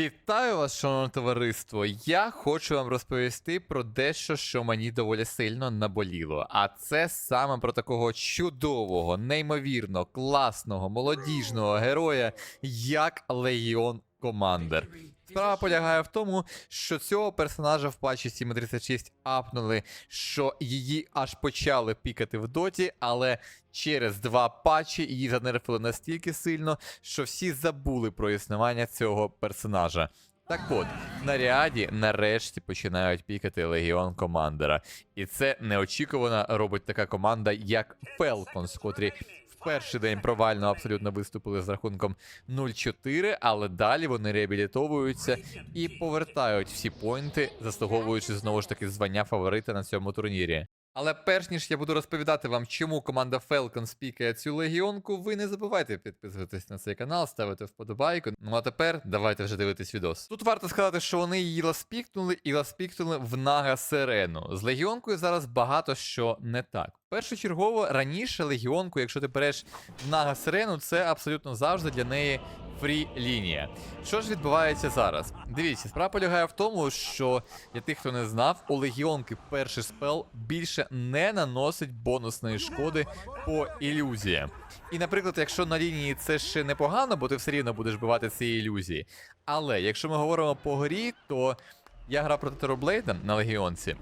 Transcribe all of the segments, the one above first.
Вітаю вас, шановне товариство. Я хочу вам розповісти про дещо, що мені доволі сильно наболіло. А це саме про такого чудового, неймовірно класного, молодіжного героя, як Легіон Командер. Справа полягає в тому, що цього персонажа в патчі 7.36 апнули, що її аж почали пікати в доті, але через два патчі її занерфили настільки сильно, що всі забули про існування цього персонажа. Так от, на Ріаді нарешті починають пікати Легіон Командера. І це неочікувано робить така команда, як Falcons, котрі перший день провально абсолютно виступили з рахунком 0-4, але далі вони реабілітовуються і повертають всі поінти, заслуговуючи знову ж таки звання фаворита на цьому турнірі. Але перш ніж я буду розповідати вам, чому команда Falcons пікає цю легіонку, ви не забувайте підписуватись на цей канал, ставити вподобайку. Ну а тепер давайте вже дивитись відос. Тут варто сказати, що вони її ласпікнули і ласпікнули в Нага Сирену. З легіонкою зараз багато що не так. Першочергово раніше легіонку, якщо ти береш Нага Сирену, це абсолютно завжди для неї фрі лінія. Що ж відбувається зараз? Дивіться, справа полягає в тому, що для тих, хто не знав, у легіонки перший спел більше не наносить бонусної шкоди по ілюзіям. І, наприклад, якщо на лінії це ще непогано, бо ти все рівно будеш бивати ці ілюзії. Але якщо ми говоримо по грі, то я грав проти Тероблейда на легіонці,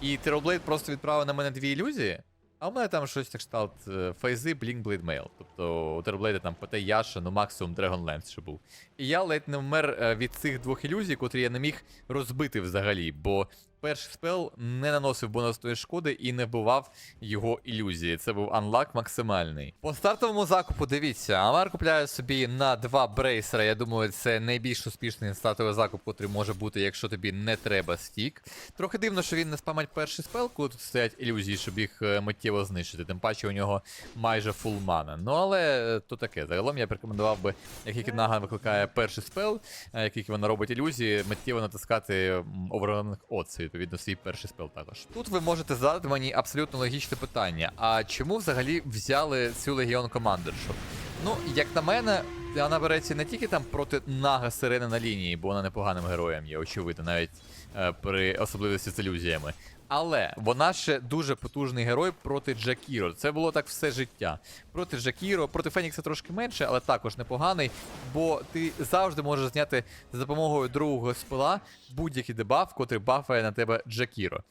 і Тероблейд просто відправив на мене дві ілюзії. А у мене там щось так кшталт е, фейзи, Blink Blade Mail. Тобто у Терблейда там ПТ Яша, ну максимум Dragonlance ще був. І я ледь не вмер е, від цих двох ілюзій, котрі я не міг розбити взагалі, бо перший спел не наносив бонусної шкоди і не вбивав його ілюзії. Це був анлак максимальний. По стартовому закупу дивіться, Амар купляє собі на два брейсера. Я думаю, це найбільш успішний стартовий закуп, котрий може бути, якщо тобі не треба стік. Трохи дивно, що він не спамать перший спел, коли тут стоять ілюзії, щоб їх е, миттєво знищити. Тим паче у нього майже фул мана. Ну але е, то таке. Загалом я б рекомендував би, як тільки Нага викликає перший спел, е, як тільки вона робить ілюзії, миттєво натискати оверланг Оц, відповідно, свій перший спел також. Тут ви можете задати мені абсолютно логічне питання: а чому взагалі взяли цю легіон командершу? Ну, як на мене, вона береться не тільки там проти Нага Сирени на лінії, бо вона непоганим героєм є, очевидно, навіть е, при особливості з ілюзіями. Але вона ще дуже потужний герой проти Джакіро. Це було так все життя. Проти Джакіро, проти Фенікса трошки менше, але також непоганий. Бо ти завжди можеш зняти за допомогою другого спила будь-який дебаф, котрий бафає на тебе Джакіро.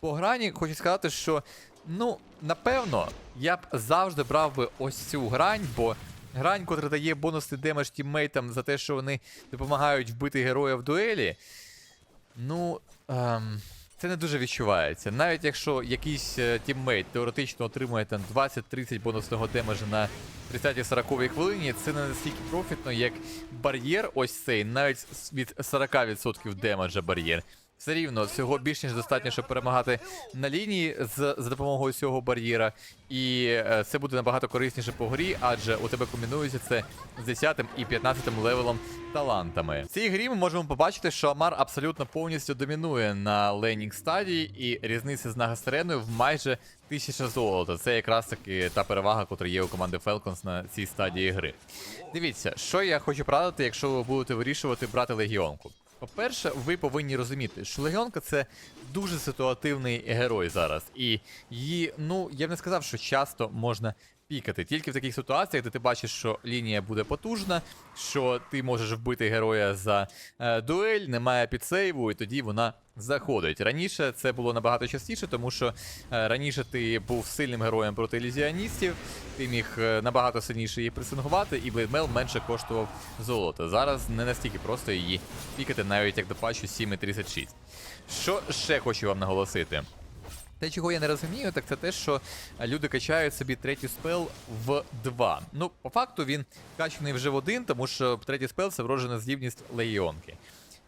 По грані хочу сказати, що ну, напевно, я б завжди брав би ось цю грань, бо грань, котра дає бонусний демедж тіммейтам за те, що вони допомагають вбити героя в дуелі. Ну. Ем... Це не дуже відчувається. Навіть якщо якийсь е, тіммейт теоретично отримує там 20-30 бонусного демеджа на 30-40 хвилині, це не настільки профітно, як бар'єр ось цей, навіть від 40% демеджа бар'єр. Все рівно цього більш ніж достатньо, щоб перемагати на лінії з, за допомогою цього бар'єра. І е, це буде набагато корисніше по грі, адже у тебе комбінується це з 10 і 15 левелом талантами. В цій грі ми можемо побачити, що Амар абсолютно повністю домінує на лейнінг стадії, і різниця з Нагастереною в майже 1000 золота. Це якраз таки та перевага, яка є у команди Falcons на цій стадії гри. Дивіться, що я хочу порадити, якщо ви будете вирішувати брати легіонку. По-перше, ви повинні розуміти, що Легіонка це дуже ситуативний герой зараз. І її, ну, я б не сказав, що часто можна пікати. Тільки в таких ситуаціях, де ти бачиш, що лінія буде потужна, що ти можеш вбити героя за е, дуель, немає підсейву, і тоді вона заходить. Раніше це було набагато частіше, тому що е, раніше ти був сильним героєм проти ілюзіоністів, ти міг е, набагато сильніше її пресингувати, і блейдмейл менше коштував золото. Зараз не настільки просто її пікати, навіть як до патчу 7.36. Що ще хочу вам наголосити? Те, чого я не розумію, так це те, що люди качають собі третій спел в 2. Ну, по факту він качаний вже в один, тому що третій спел це вроджена здібність легіонки.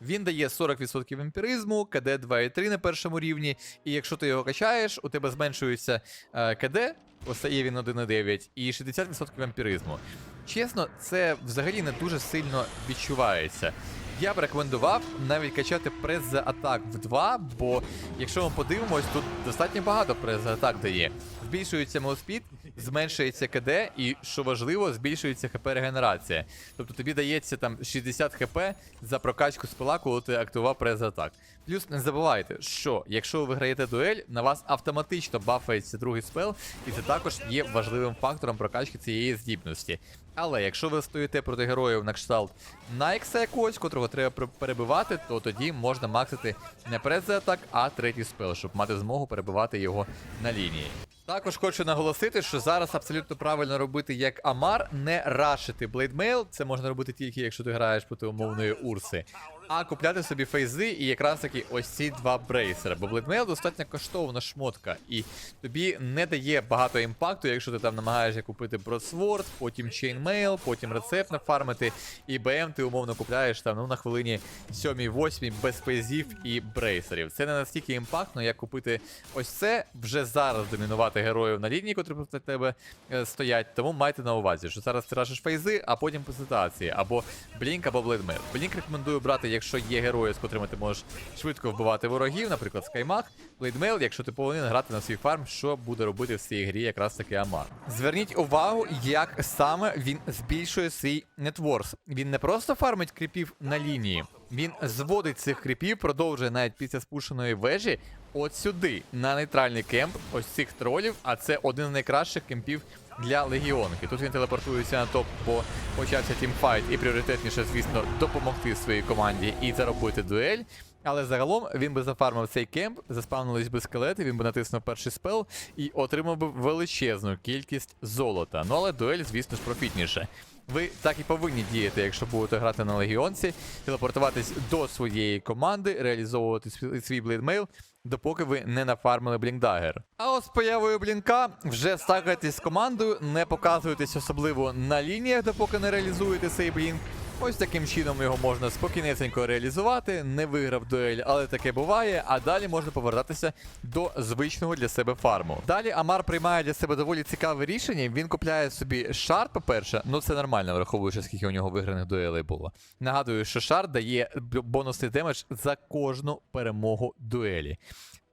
Він дає 40% емпіризму, КД 2,3 на першому рівні, і якщо ти його качаєш, у тебе зменшується е, КД, остає він 1,9, і 60% емпіризму. Чесно, це взагалі не дуже сильно відчувається. Я б рекомендував навіть качати прес за атак в 2, бо якщо ми подивимось, тут достатньо багато прес за атак дає. Збільшується мовспід, зменшується КД, і що важливо, збільшується ХП регенерація. Тобто тобі дається там 60 ХП за прокачку спила, коли ти активував прес-атак. Плюс не забувайте, що якщо ви виграєте дуель, на вас автоматично бафається другий спел, і це також є важливим фактором прокачки цієї здібності. Але якщо ви стоїте проти героїв на кшталт Найкса якогось, котрого треба перебивати, то тоді можна максити не прес-атак, а третій спел, щоб мати змогу перебивати його на лінії. Також хочу наголосити, що зараз абсолютно правильно робити як Амар, не рашити блейдмейл. Це можна робити тільки якщо ти граєш проти умовної урси. А купляти собі фейзи і якраз таки ось ці два брейсера. Бо блейдмейл достатньо коштовна шмотка, і тобі не дає багато імпакту, якщо ти там намагаєшся купити бродсворд, потім чейнмейл, потім рецепт нафармити, і БМ ти умовно купляєш там ну на хвилині 7-8 без фейзів і брейсерів. Це не настільки імпактно, як купити ось це вже зараз домінувати героїв на лінії, котрі проти тебе е, стоять. Тому майте на увазі, що зараз ти рашиш фейзи, а потім по ситуації, або Блінк, або Блейдмейл. Блінк рекомендую брати, якщо є герої, з котрими ти можеш швидко вбивати ворогів, наприклад, Скаймах. Блейдмейл, якщо ти повинен грати на свій фарм, що буде робити в цій грі якраз таки Амар. Зверніть увагу, як саме він збільшує свій нетворс. Він не просто фармить кріпів на лінії, він зводить цих кріпів, продовжує навіть після спушеної вежі от сюди, на нейтральний кемп, ось цих тролів, а це один з найкращих кемпів для легіонки. Тут він телепортується на топ, бо почався тімфайт, і пріоритетніше, звісно, допомогти своїй команді і заробити дуель. Але загалом він би зафармив цей кемп, заспавнились би скелети, він би натиснув перший спел і отримав би величезну кількість золота. Ну але дуель, звісно ж, профітніше. Ви так і повинні діяти, якщо будете грати на легіонці, телепортуватись до своєї команди, реалізовувати свій- блейдмейл, допоки ви не нафармили блінкдагер. А от з появою блінка вже стакайтесь з командою, не показуйтесь особливо на лініях, допоки не реалізуєте цей блінк. Ось таким чином його можна спокійнесенько реалізувати, не виграв дуель, але таке буває. А далі можна повертатися до звичного для себе фарму. Далі Амар приймає для себе доволі цікаве рішення. Він купляє собі шар, по-перше, ну це нормально, враховуючи, скільки у нього виграних дуелей було. Нагадую, що шар дає бонусний демедж за кожну перемогу дуелі.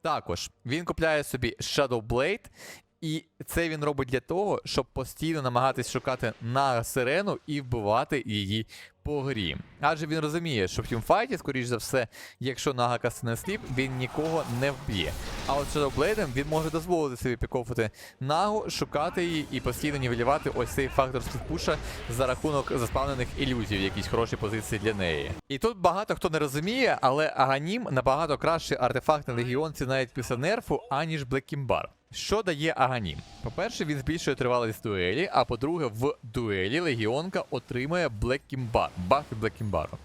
Також він купляє собі Shadow Blade, і це він робить для того, щоб постійно намагатись шукати на сирену і вбивати її по грі. Адже він розуміє, що в тімфайті, скоріш за все, якщо нага кастане сліп, він нікого не вб'є. А от Shadowblade він може дозволити собі пікофити нагу, шукати її і постійно нівелювати ось цей фактор спідпуша за рахунок заспавнених ілюзій, в якісь хороші позиції для неї. І тут багато хто не розуміє, але Аганім набагато кращий артефакт на легіонці навіть після нерфу, аніж Блекімбар. Що дає Аганім? По-перше, він збільшує тривалість дуелі, а по-друге, в дуелі легіонка отримує Блекімбар, бафи Блекімбару.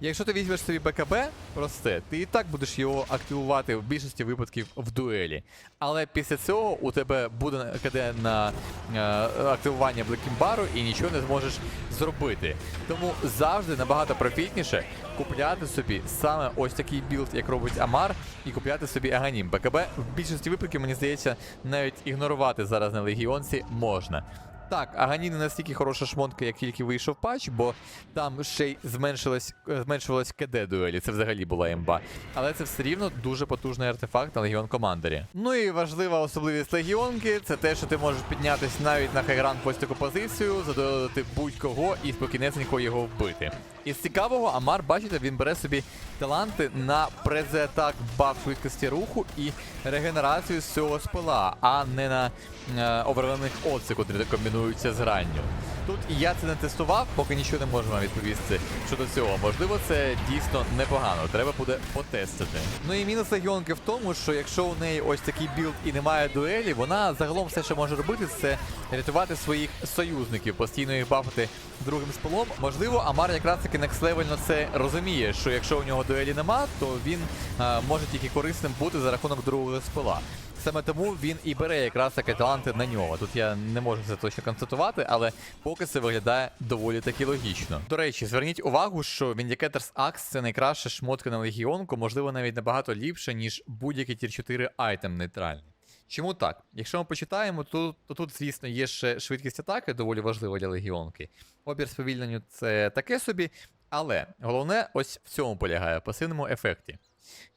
Якщо ти візьмеш собі БКБ, просте, ти і так будеш його активувати в більшості випадків в дуелі. Але після цього у тебе буде КД на е, активування Блекімбару і нічого не зможеш зробити. Тому завжди набагато профітніше купляти собі саме ось такий білд, як робить Амар, і купляти собі Аганім. БКБ в більшості випадків, мені здається, навіть ігнорувати зараз на легіонці можна. Так, Агані не настільки хороша шмотка, як тільки вийшов патч, бо там ще й зменшилось, зменшилось зменшувалось КД дуелі, це взагалі була імба. Але це все рівно дуже потужний артефакт на Легіон Командері. Ну і важлива особливість Легіонки це те, що ти можеш піднятися навіть на хайгран таку позицію, задоволити будь-кого і спокійнесенько його вбити. Із цікавого, Амар, бачите, він бере собі таланти на презетак баф швидкості руху і регенерацію з цього спила, а не на е, оверлених оці, котрі комбінуються з гранню. Тут я це не тестував, поки нічого не можу вам відповісти щодо цього. Можливо, це дійсно непогано. Треба буде потестити. Ну і мінус легіонки в тому, що якщо у неї ось такий білд і немає дуелі, вона загалом все, що може робити, це рятувати своїх союзників, постійно їх бафати другим спилом. Можливо, Амар якраз таки некслевельно це розуміє, що якщо у нього дуелі нема, то він е, може тільки корисним бути за рахунок другого спила. Саме тому він і бере якраз таки таланти на нього. Тут я не можу це точно констатувати, але поки це виглядає доволі таки логічно. До речі, зверніть увагу, що Vindicators Axe це найкраща шмотка на легіонку, можливо, навіть набагато ліпше, ніж будь-який тір 4 айтем нейтральний. Чому так? Якщо ми почитаємо, то, то тут, звісно, є ще швидкість атаки, доволі важлива для легіонки. Опір сповільненню це таке собі, але головне ось в цьому полягає пасивному ефекті.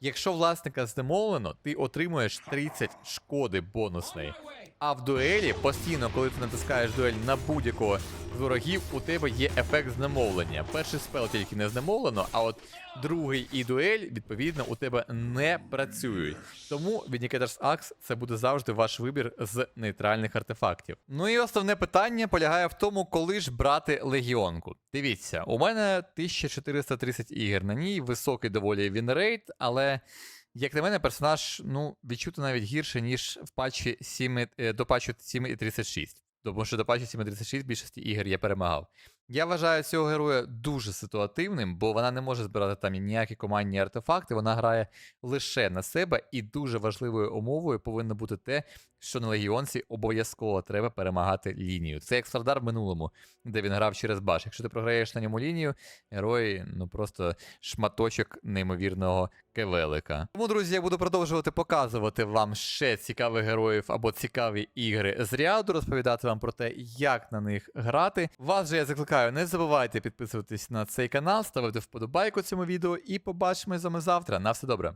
Якщо власника знемовлено, ти отримуєш 30 шкоди бонусної. А в дуелі постійно, коли ти натискаєш дуель на будь-якого з ворогів, у тебе є ефект знемовлення. Перший спел тільки не знемовлено, а от другий і дуель, відповідно, у тебе не працюють. Тому Vindicator's Axe це буде завжди ваш вибір з нейтральних артефактів. Ну і основне питання полягає в тому, коли ж брати легіонку. Дивіться, у мене 1430 ігор на ній, високий доволі вінрейт, але. Як на мене, персонаж ну, відчути навіть гірше, ніж в патчі 7, е, до патчу 7.36. Тому що до патчу 7.36 більшості ігор я перемагав. Я вважаю цього героя дуже ситуативним, бо вона не може збирати там ніякі командні артефакти, вона грає лише на себе, і дуже важливою умовою повинно бути те, що на легіонці обов'язково треба перемагати лінію. Це як Сардар в минулому, де він грав через баш. Якщо ти програєш на ньому лінію, герой ну просто шматочок неймовірного кевелика. Тому, друзі, я буду продовжувати показувати вам ще цікавих героїв або цікаві ігри з ряду, розповідати вам про те, як на них грати. Вас же я закликаю, не забувайте підписуватись на цей канал, ставити вподобайку цьому відео і побачимось з вами завтра. На все добре.